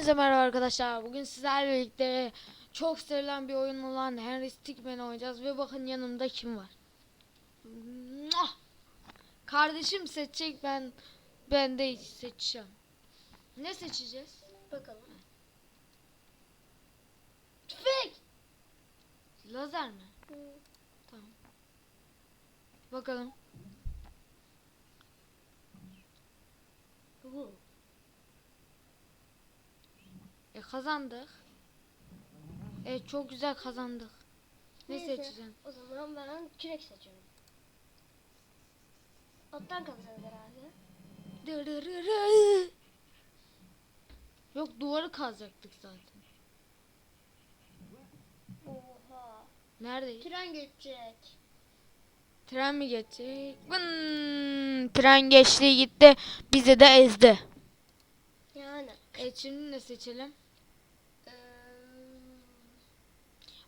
Hepinize merhaba arkadaşlar. Bugün sizlerle birlikte çok sevilen bir oyun olan Henry Stickman oynayacağız ve bakın yanımda kim var? Kardeşim seçecek ben ben de seçeceğim. Ne seçeceğiz? Bakalım. Tüfek. Lazer mi? Hı. Bakalım. Bu. E kazandık. Evet çok güzel kazandık. Ne Neyse, seçeceğim? O zaman ben kürek seçiyorum. Alttan kalacağız herhalde. Dırırırı. Yok duvarı kazacaktık zaten. Oha. Neredeyiz? Tren geçecek. Tren mi geçecek? Vın, tren geçti gitti. Bizi de ezdi. Yani. Evet şimdi ne seçelim? Eee,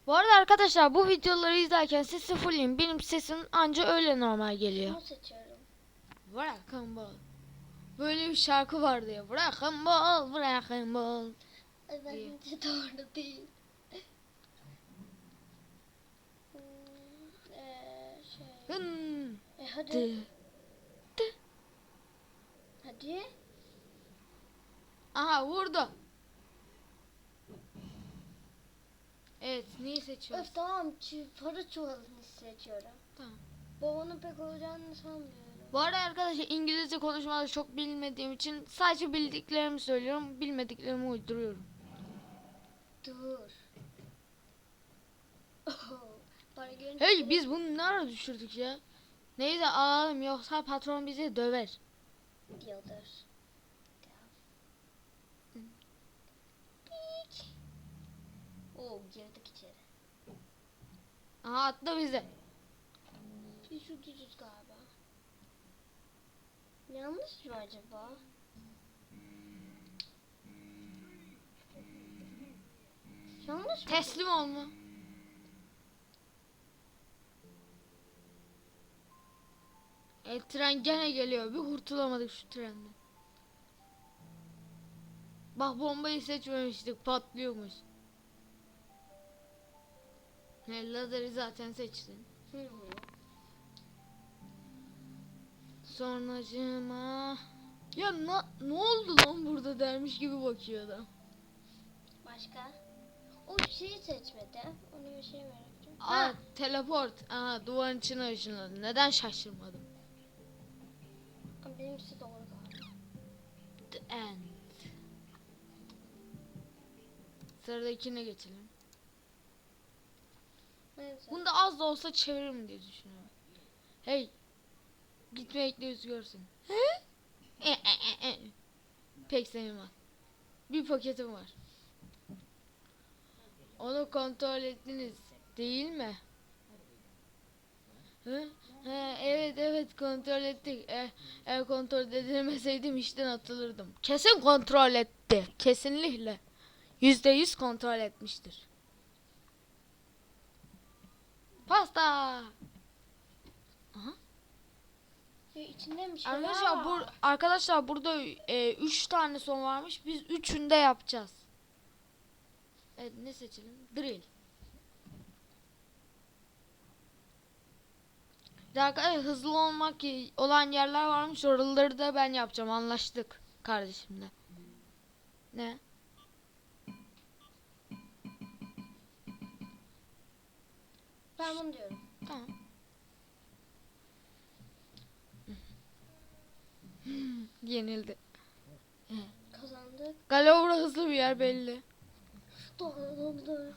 Bu arada arkadaşlar bu videoları izlerken sesi fulleyim. Benim sesim anca öyle normal geliyor. bunu seçiyorum. Bırakın bol. Böyle bir şarkı vardı ya. Bırakın bol, bırakın bol. Ay bence doğru değil. Hmm, şey. E hadi. dı. Hadi. Aha vurdu. Evet neyi seçiyoruz? Öf tamam. Para çuvalını seçiyorum. Tamam. Babanın pek olacağını sanmıyorum. Bu arada arkadaşlar İngilizce konuşmayı çok bilmediğim için sadece bildiklerimi söylüyorum. Bilmediklerimi uyduruyorum. Dur. Hey biz bunu ne ara düşürdük ya? Neyse alalım yoksa patron bizi döver. diyordur. Aha atla bize. Biz şu düzüz galiba. Yanlış mı acaba? Yanlış mı? Teslim olma. E tren gene geliyor. Bir kurtulamadık şu trenden. Bak bombayı seçmemiştik. Patlıyormuş. Ne lazeri zaten seçtin. Hı hı. Sonracığıma... Ya na, ne oldu lan burada dermiş gibi bakıyor adam. Başka? O şeyi seçmedi. Onu bir şey merak ettim. Aa teleport. Aha duvarın içine ışınladı. Neden şaşırmadım? Ha, benimkisi doğru galiba. The end. Sıradakine geçelim. Neyse. Bunu da az da olsa çeviririm diye düşünüyorum. Hey. Gitmekle yüz görsün. E, e, e, e. Pek sevmem. Bir paketim var. Onu kontrol ettiniz değil mi? Hı? He, evet evet kontrol ettik. E, eğer kontrol edilmeseydim işten atılırdım. Kesin kontrol etti. Kesinlikle. Yüzde yüz kontrol etmiştir. Pasta. Ya içinde bir şey Arkadaşlar bur arkadaşlar burada e, üç tane son varmış. Biz üçünü de yapacağız. Evet ne seçelim? Drill. Arkadaşlar hızlı olmak olan yerler varmış. Oraları da ben yapacağım. Anlaştık kardeşimle. Ne? Ben bunu diyorum. Tamam. Yenildi. Kazandık. Galavra hızlı bir yer belli. Doğru doğru.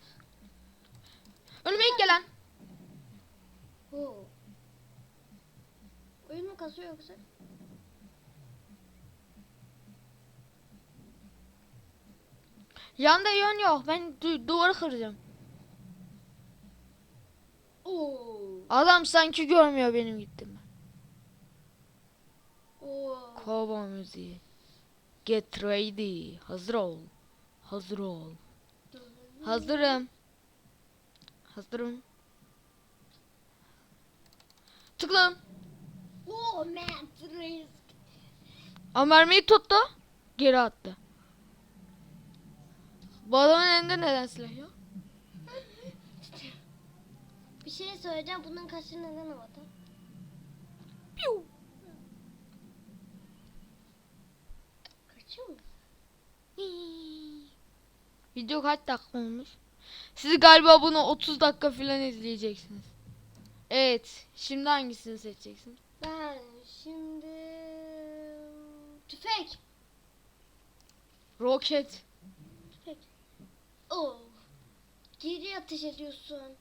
Önüme ilk gelen. Oo. Oyun mu kasıyor yoksa? Yanda yön yok. Ben du- duvarı kıracağım. Oo. Adam sanki görmüyor benim gittim. Kova müziği. Get ready. Hazır ol. Hazır ol. Hazırım. Hazırım. Tıkla. Oo man risk. Ama mermiyi tuttu. Geri attı. Bu adamın elinde neden silah yok? Bir şey söyleyeceğim. Bunun kaşı neden havada? Piu. Kaçıyor mu? Video kaç dakika olmuş? Siz galiba bunu 30 dakika falan izleyeceksiniz. Evet. Şimdi hangisini seçeceksin? Ben şimdi... Tüfek. Roket. Tüfek. Oo. Geri ateş ediyorsun.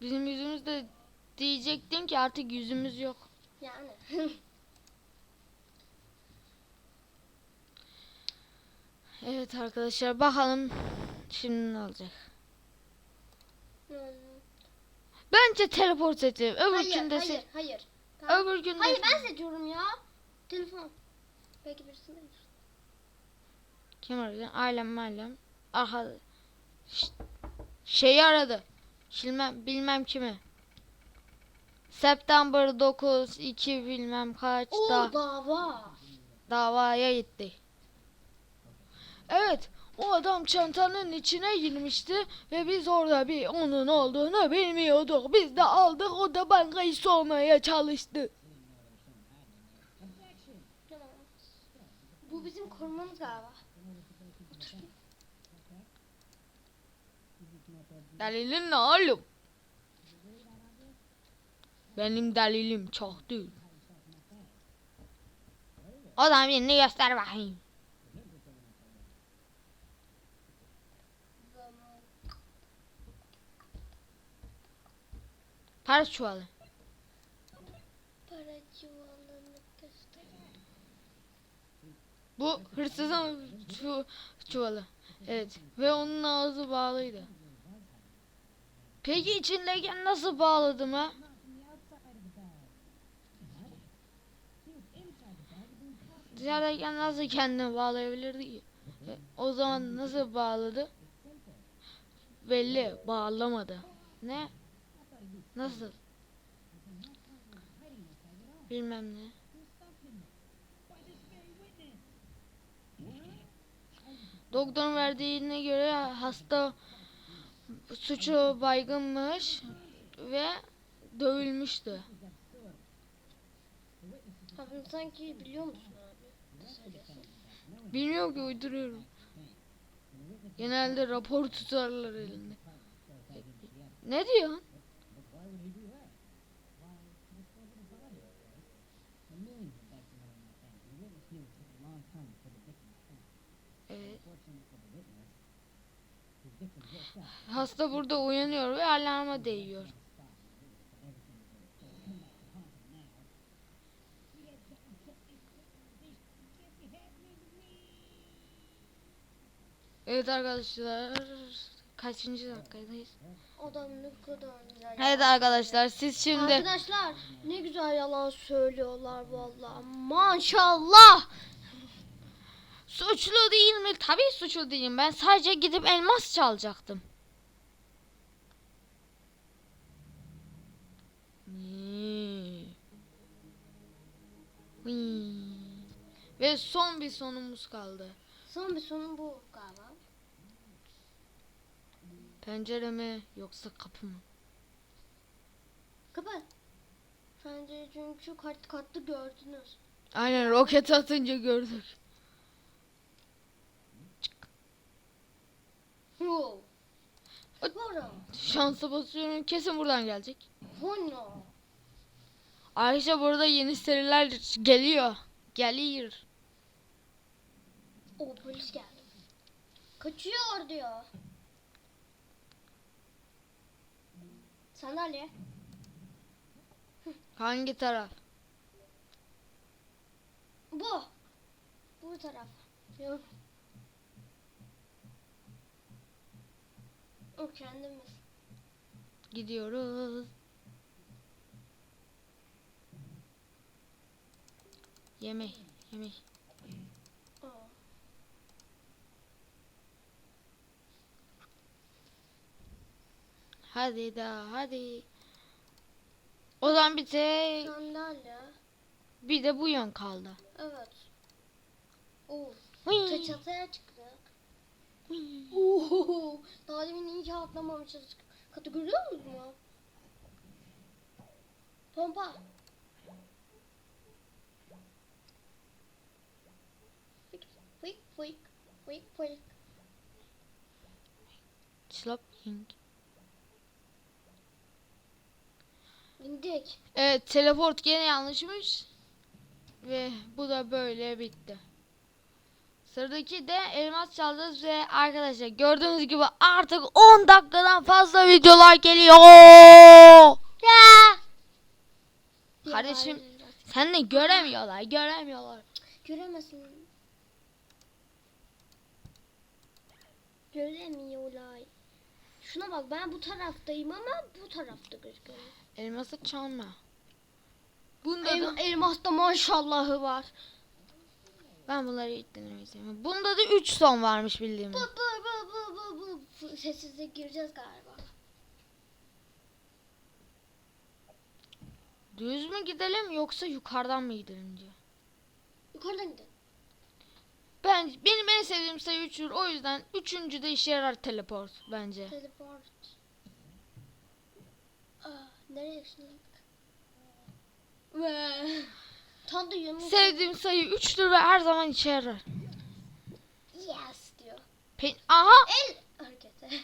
Bizim yüzümüzde diyecektim ki artık yüzümüz yok. Yani. Evet arkadaşlar bakalım şimdi ne olacak. Hmm. Bence teleport seçelim. Öbür hayır, gün de hayır, hayır. Tamam. öbür gün Hayır ben seçiyorum ya. Telefon. Belki birisi de kim aradı? Ailem mailem. Aha. Ş- şeyi aradı. Bilmem, bilmem kimi. September 9 2 bilmem kaçta Oo dava. davaya gitti. Evet, o adam çantanın içine girmişti ve biz orada bir onun olduğunu bilmiyorduk. Biz de aldık, o da bankayı soymaya çalıştı. Bu bizim korumamız galiba. Delilin ne oğlum? Benim delilim çok değil. O zaman birini göster bakayım. Para çuvalı. Para çuvalını göster. Bu hırsızın çu- çuvalı. Evet. Ve onun ağzı bağlıydı. Peki içindeyken nasıl bağladım ha? Dışarıdayken nasıl kendini bağlayabilirdi ki? E, O zaman nasıl bağladı? Belli bağlamadı. Ne? Nasıl? Bilmem ne. Doktorun verdiğine göre hasta suçu baygınmış ve dövülmüştü. Abi sanki biliyor musun abi? Bilmiyorum ki uyduruyorum. Genelde rapor tutarlar elinde. Ne diyorsun? Hasta burada uyanıyor ve alarma değiyor. Evet arkadaşlar kaçıncı dakikadayız? Adam ne kadar güzel. Evet arkadaşlar siz şimdi Arkadaşlar ne güzel yalan söylüyorlar vallahi. Maşallah. Suçlu değil mi? Tabii suçlu değilim. Ben sadece gidip elmas çalacaktım. Ve son bir sonumuz kaldı. Son bir sonu bu galiba. Pencere mi yoksa kapı mı? Kapat. Bence çünkü kart katlı gördünüz. Aynen roket atınca gördük. Para. Şansa basıyorum kesin buradan gelecek. Hono. Ayrıca burada yeni seriler geliyor. Geliyor. O polis geldi. Kaçıyor diyor. Sandalye. Hangi taraf? Bu. Bu taraf. Yok. O kendimiz. Gidiyoruz. Yemek, yemek. Aa. Hadi daha hadi. O zaman bir tek Sandalye. Bir de bu yön kaldı. Evet. Oo. Çatıya çıktık. Oo. Daha demin iyice atlamamışız. Katı görüyor musun ya? Pompa. Fık fık fık fık fık. Slapping. İndik. Evet teleport gene yanlışmış. Ve bu da böyle bitti. Sıradaki de elmas çalacağız ve arkadaşlar gördüğünüz gibi artık 10 dakikadan fazla videolar geliyor. Ya. Kardeşim. Sen de göremiyorlar, göremiyorlar. Göremezsin. Göremiyorlar. Şuna bak ben bu taraftayım ama bu tarafta gözüküyor. Elması çalma. Bunda El, da elmasta maşallahı var. Ben bunları denemeyi sevmiyorum. Bunda da 3 son varmış bildiğim. Bu bu bu bu bu bu. bu. Gireceğiz galiba. Düz mü gidelim yoksa yukarıdan mı gidelim diyor. Yukarıdan gidelim. Ben benim en sevdiğim sayı 3'tür. O yüzden üçüncü de işe yarar teleport bence. Teleport. Aa, nereye ışınlandık? Tam da. Sevdiğim sayı 3'tür ve her zaman işe yarar. Yes diyor. Pe- Aha! El hareketi.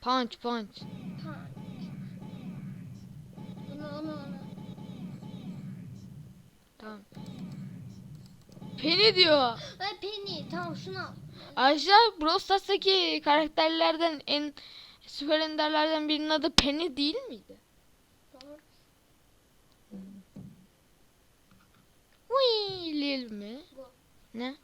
Punch punch. Onu onu. Tamam. Penny diyor. Ay Penny tamam şunu al. Ayrıca Brawl Stars'taki karakterlerden en süper enderlerden birinin adı Penny değil miydi? Doğru. Wii Lil mi? Ne?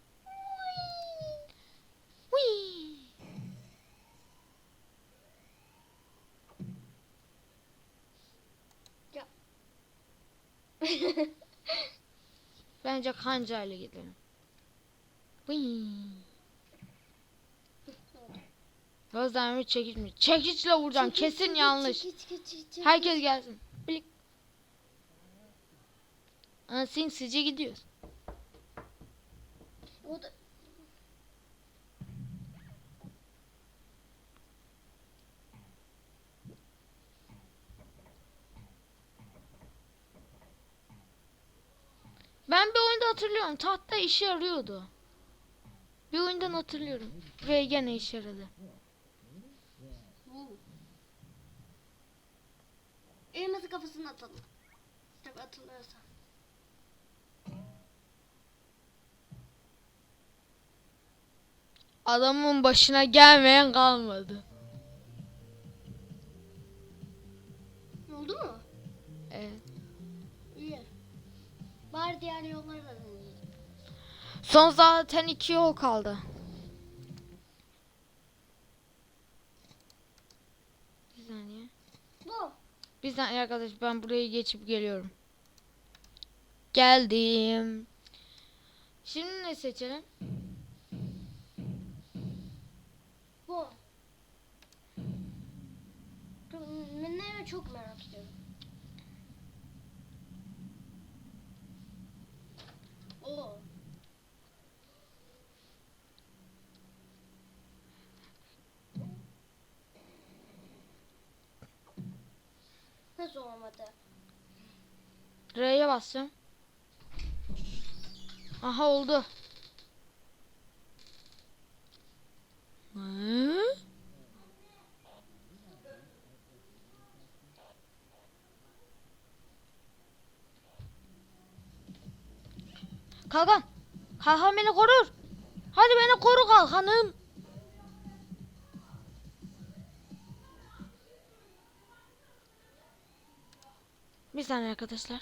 Bence kanca ile gidelim. Gözlerimi bir çekiç mi? Çekiçle vuracağım. Kesin yanlış. Herkes gelsin. Aa, sinsice gidiyoruz. O da Ben bir oyunda hatırlıyorum. Tahta işe yarıyordu. Bir oyundan hatırlıyorum. Ve gene işe yaradı. Elması kafasına atalım. Tabii atılırsa. Adamın başına gelmeyen kalmadı. Oldu mu? Evet. İyi. Bari diğer yolları da deneyelim. Son zaten iki yol kaldı. Bir saniye. Bu. Bir saniye arkadaş ben burayı geçip geliyorum. Geldim. Şimdi ne seçelim? Bu. Ben ne merak ediyorum. Oo. Nasıl olmadı? R'ye basacağım. Aha oldu. Hı? Kalkan. Kalkan beni korur. Hadi beni koru kalkanım. Bir saniye arkadaşlar.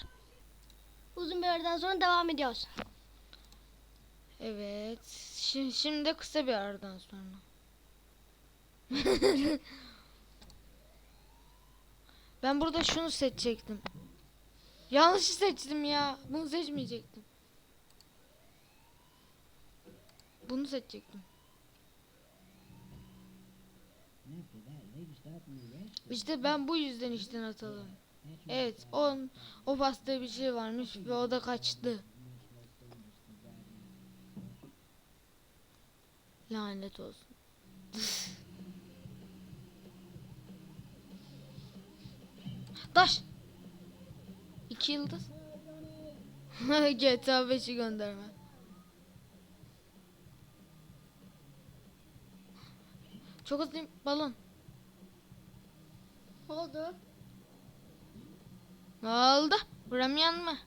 Uzun bir aradan sonra devam ediyoruz. Evet. Şimdi, şimdi de kısa bir aradan sonra. ben burada şunu seçecektim. Yanlış seçtim ya. Bunu seçmeyecektim. Bunu seçecektim. İşte ben bu yüzden işten atıldım. Evet o, o pasta bir şey varmış ve o da kaçtı. Lanet olsun. Taş. İki yıldız. GTA 5'i gönderme. Çok hızlıyım balon. Ne oldu? Ne oldu? Vuramıyor mı?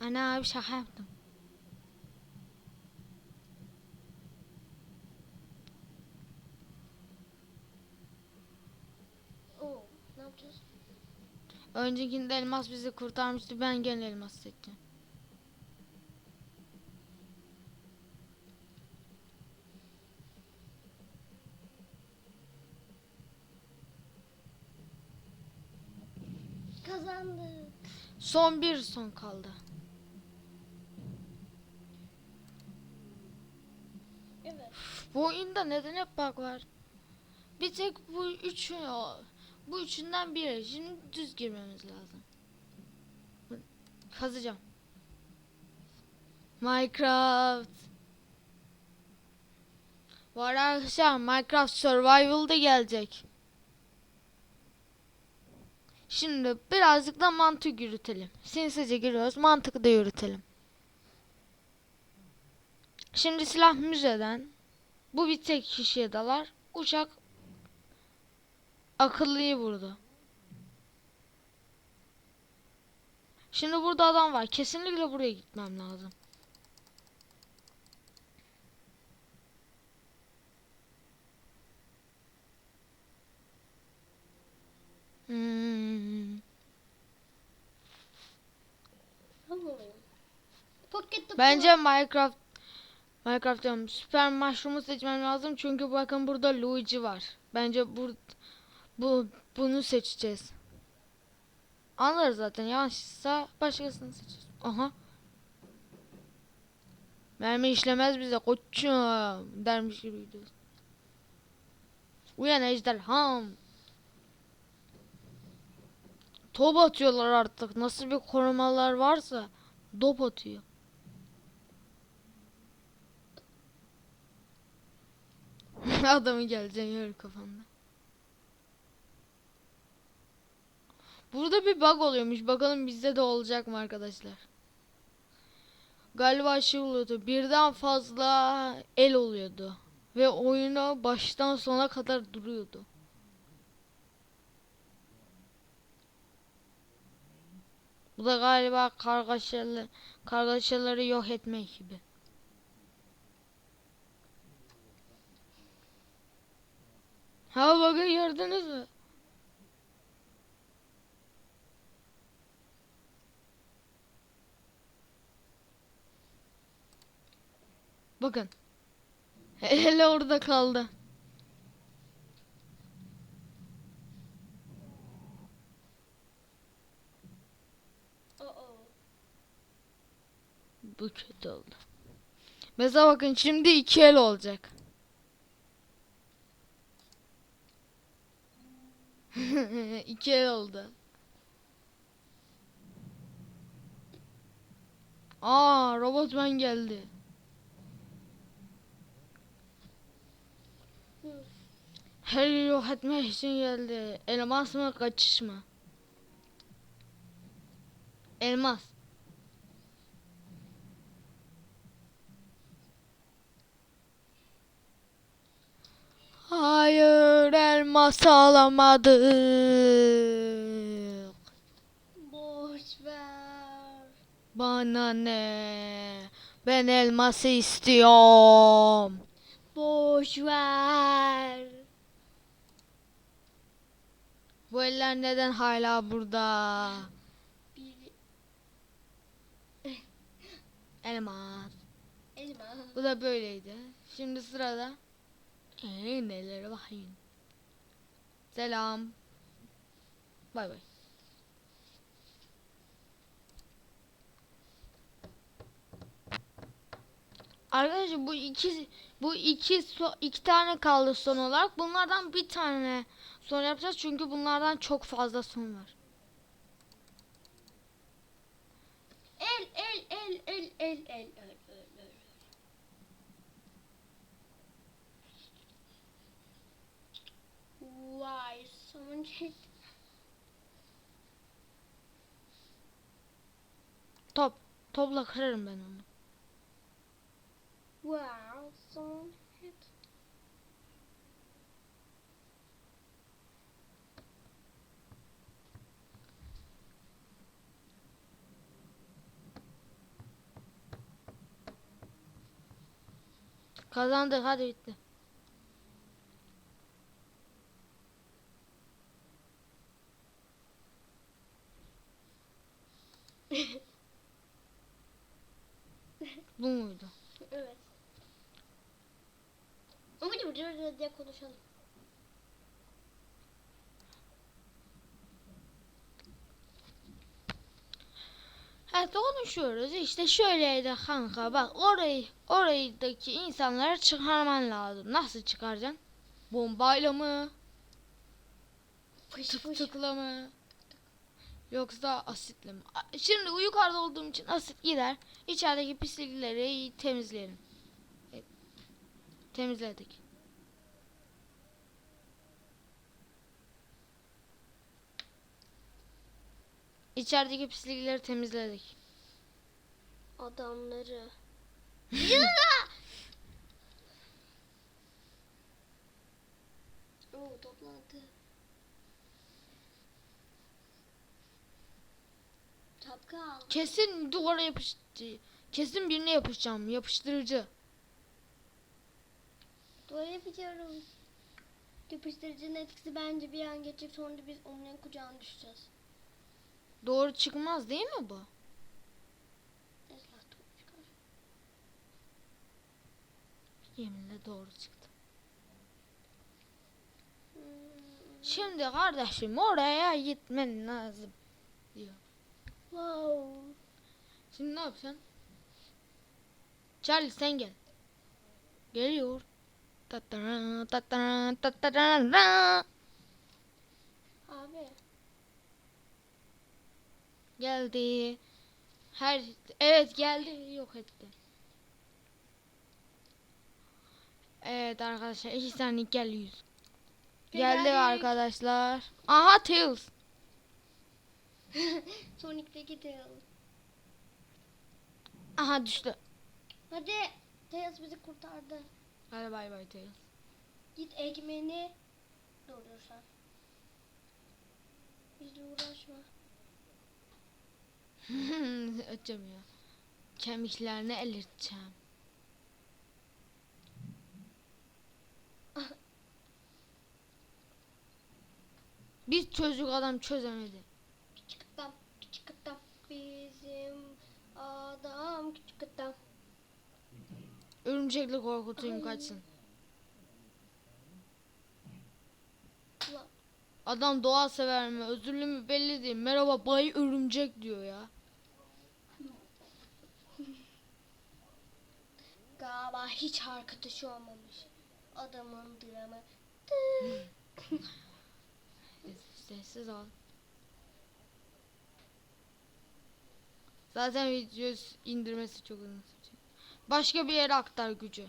Ana abi şaka yaptım. Oo, ne yapacağız? Öncekinde elmas bizi kurtarmıştı. Ben gene elmas seçeceğim. Kazandık. Son bir son kaldı. Evet. Bu oyunda neden hep bug var? Bir tek bu üçü bu üçünden biri. Şimdi düz girmemiz lazım. Kazacağım. Minecraft. Var arkadaşlar Minecraft Survival da gelecek. Şimdi birazcık da mantık yürütelim. Sinsice giriyoruz mantık da yürütelim. Şimdi silah müzeden bu bir tek kişiye dalar. Uçak akıllıyı vurdu. Şimdi burada adam var. Kesinlikle buraya gitmem lazım. Hmm. Bence Minecraft Minecraft diyorum. Süper Mushroom'u seçmem lazım çünkü bakın burada Luigi var. Bence bu bu bunu seçeceğiz. Anlarız zaten. Yanlışsa başkasını seçeceğiz. Aha. Mermi işlemez bize koçum dermiş gibi gidiyoruz. Uyan ejderham. Top atıyorlar artık. Nasıl bir korumalar varsa dop atıyor. Adamı geleceğin yer kafamda. Burada bir bug oluyormuş. Bakalım bizde de olacak mı arkadaşlar? Galiba şey oluyordu. Birden fazla el oluyordu. Ve oyuna baştan sona kadar duruyordu. Bu da galiba kargaşalı, kargaşaları yok etme gibi. Ha bakın gördünüz mü? Bakın. Hele orada kaldı. Oo. Bu kötü oldu. Mesela bakın şimdi iki el olacak. iki el oldu. Aa robot ben geldi. Her yok etmek için geldi. Elmas mı kaçış mı? Elmas. Hayır elmas alamadık. Boş ver. Bana ne? Ben elması istiyorum. Boş ver. Bu eller neden hala burada? Bir Elmas. elma. Bu da böyleydi. Şimdi sırada ee, neler bakayım. Selam. Bay bay. Arkadaşlar bu iki bu iki so, iki tane kaldı son olarak. Bunlardan bir tane son yapacağız çünkü bunlardan çok fazla son var. El el el el el el el. Vay someone hit. Top. Topla kırarım ben onu. Wow someone hit. Kazandık hadi bitti. Bu muydu? evet. Hadi burada diye konuşalım. Evet konuşuyoruz işte şöyleydi kanka bak orayı oradaki insanları çıkarman lazım. Nasıl çıkaracaksın? Bombayla mı? Fış Tık fış. tıkla mı? Yoksa asitle mi? Şimdi yukarıda olduğum için asit gider. İçerideki pislikleri temizleyelim. Evet. Temizledik. İçerideki pislikleri temizledik. Adamları. Oo Çapkal. Kesin duvara yapış kesin birine yapışacağım. Yapıştırıcı. Duvara yapacağım. Yapıştırıcının etkisi bence bir an geçecek sonra biz onun kucağına düşeceğiz. Doğru çıkmaz değil mi bu? Yeminle doğru çıktı. Hmm. Şimdi kardeşim oraya gitmen lazım. Wow. Şimdi ne yapacaksın? Charlie sen gel. Geliyor. Tatara, tatara, tatara. Abi. Geldi. Her evet geldi yok etti. Evet arkadaşlar iki saniye geliyor. Geldi Geldik. arkadaşlar. Aha Tails. Sonic'teki Tails. Aha düştü. Hadi. Tails bizi kurtardı. Hadi bay bay Tails. Git ekmeğini doldursan. Bizle uğraşma. Öteceğim ya. Kemiklerini elirteceğim. Bir çocuk adam çözemedi. Küçük adam, küçük adam. Bizim adam küçük adam. Örümcekle korkutayım Ay. kaçsın. Adam doğa sever mi? Özürlü mü belli değil. Merhaba bay örümcek diyor ya. Galiba hiç arkadaşı olmamış. Adamın dramı. Sessiz ol. Zaten video indirmesi çok uzun sürecek. Başka bir yere aktar gücü.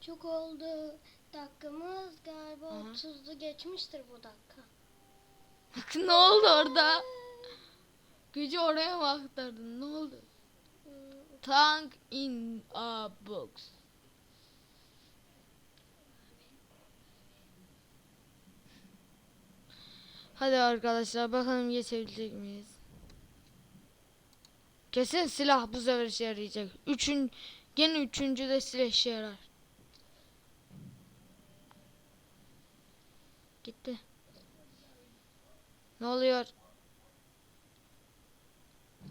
Çok oldu. Dakikamız galiba Aha. 30'u geçmiştir bu dakika. Bakın ne oldu orada? Gücü oraya mı aktardın? Ne oldu? Hmm, Tank in a box. Hadi arkadaşlar bakalım geçebilecek miyiz? Kesin silah bu sefer işe yarayacak. Üçün, gene üçüncü de silah işe yarar. Gitti. Ne oluyor?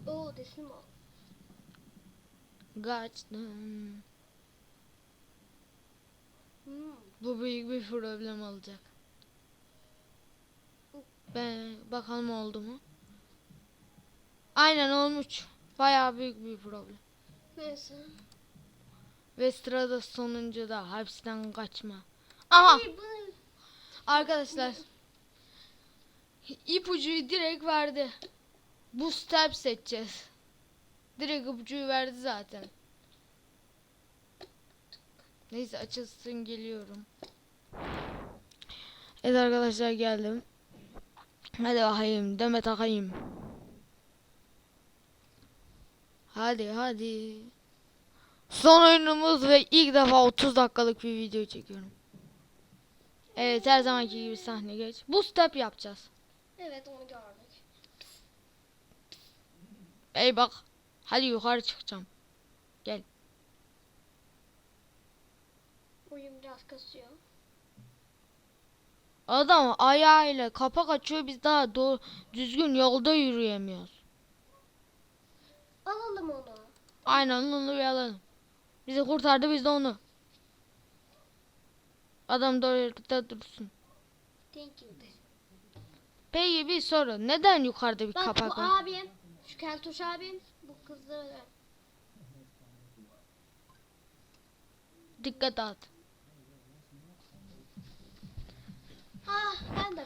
Oo teslim ol. Kaçtım. Hmm. Bu büyük bir problem olacak. Ben bakalım oldu mu? Aynen olmuş. Bayağı büyük bir problem. Neyse. Ve sırada sonuncu da hapisten kaçma. Aha Ay, bu- arkadaşlar ipucuyu direkt verdi. Bu step seçeceğiz. Direkt ipucuyu verdi zaten. Neyse açılsın geliyorum. Evet arkadaşlar geldim. Hadi bakayım Demet akayım. Hadi hadi. Son oyunumuz ve ilk defa 30 dakikalık bir video çekiyorum. Evet her zamanki gibi sahne geç. Bu step yapacağız. Evet onu gördük. Ey bak. Hadi yukarı çıkacağım. Oyun biraz kasıyor. Adam ayağıyla kapak açıyor biz daha doğru düzgün yolda yürüyemiyoruz. Alalım onu. Aynen onu bir alalım. Bizi kurtardı biz de onu. Adam doğru dursun. Thank you. Peki bir soru. Neden yukarıda bir Bak kapak bu var? abim. Şu keltoş abim. Bu kızları. Dikkat at.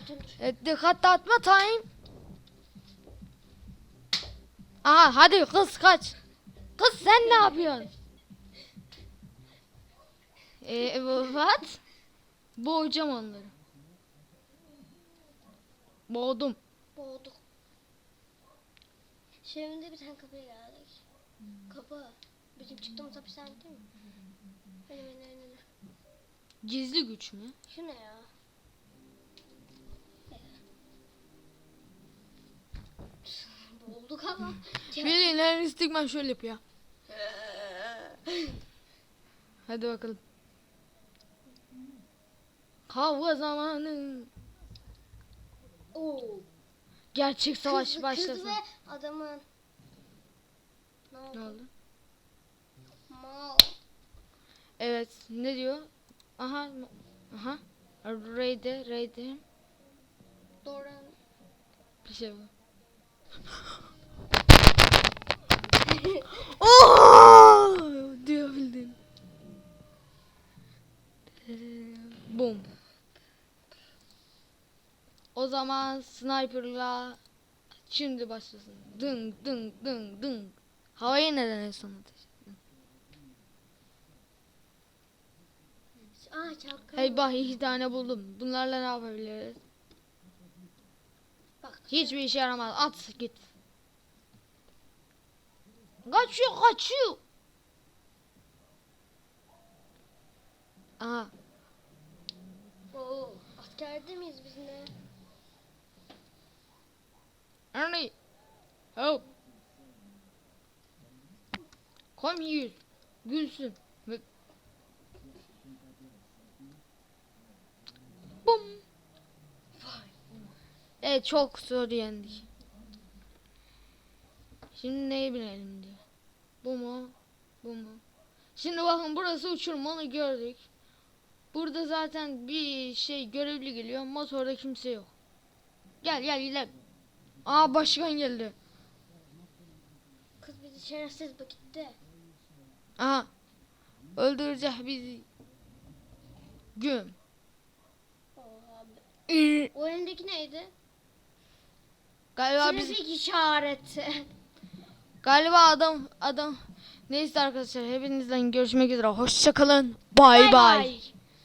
Dur. Evet, dikkat dağıtma time. Aha hadi kız kaç. Kız sen ne yapıyorsun? Eee what? Boğacağım onları. Boğdum. Boğduk. Şimdi bir tane kapıya geldik. Kapı. Bizim çıktığımız hapishane değil mi? Benim benim. Gizli güç mü? Şu ne ya? Boğulduk ama. Bilin her istikman şöyle yapıyor. Hadi bakalım. Kavga zamanı. Oo. Gerçek savaş kız, başlasın. Kız ve adamın. Ne oldu? Ne oldu? Mal. Evet ne diyor? Aha aha. Ray'de Ray'de Doran. bir şey var. Oh! Duyabildin. Boom. O zaman sniper'la şimdi başlasın. Dın dın dın dın. Havayı neden en son ateş? Hey bah iki tane buldum. Bunlarla ne yapabiliriz? Bak. Hiçbir işe yaramaz. At git. Kaçıyor kaçıyor. Aha. Oo. Askerde miyiz biz ne? Ernie. Help. Come here. Gülsün. Bum. Evet çok zor yendik. Şimdi neyi bilelim diyor. Bu mu? Bu mu? Şimdi bakın burası uçurum onu gördük. Burada zaten bir şey görevli geliyor. Motorda kimse yok. Gel gel gidelim. Aa başkan geldi. Kız bizi şerefsiz vakitte. Aha. Öldürecek bizi. Güm. Oo abi. Ü- O elindeki neydi? Galiba biz Trafik işareti. galiba adam adam neyse arkadaşlar hepinizden görüşmek üzere. Hoşça kalın. Bay bay.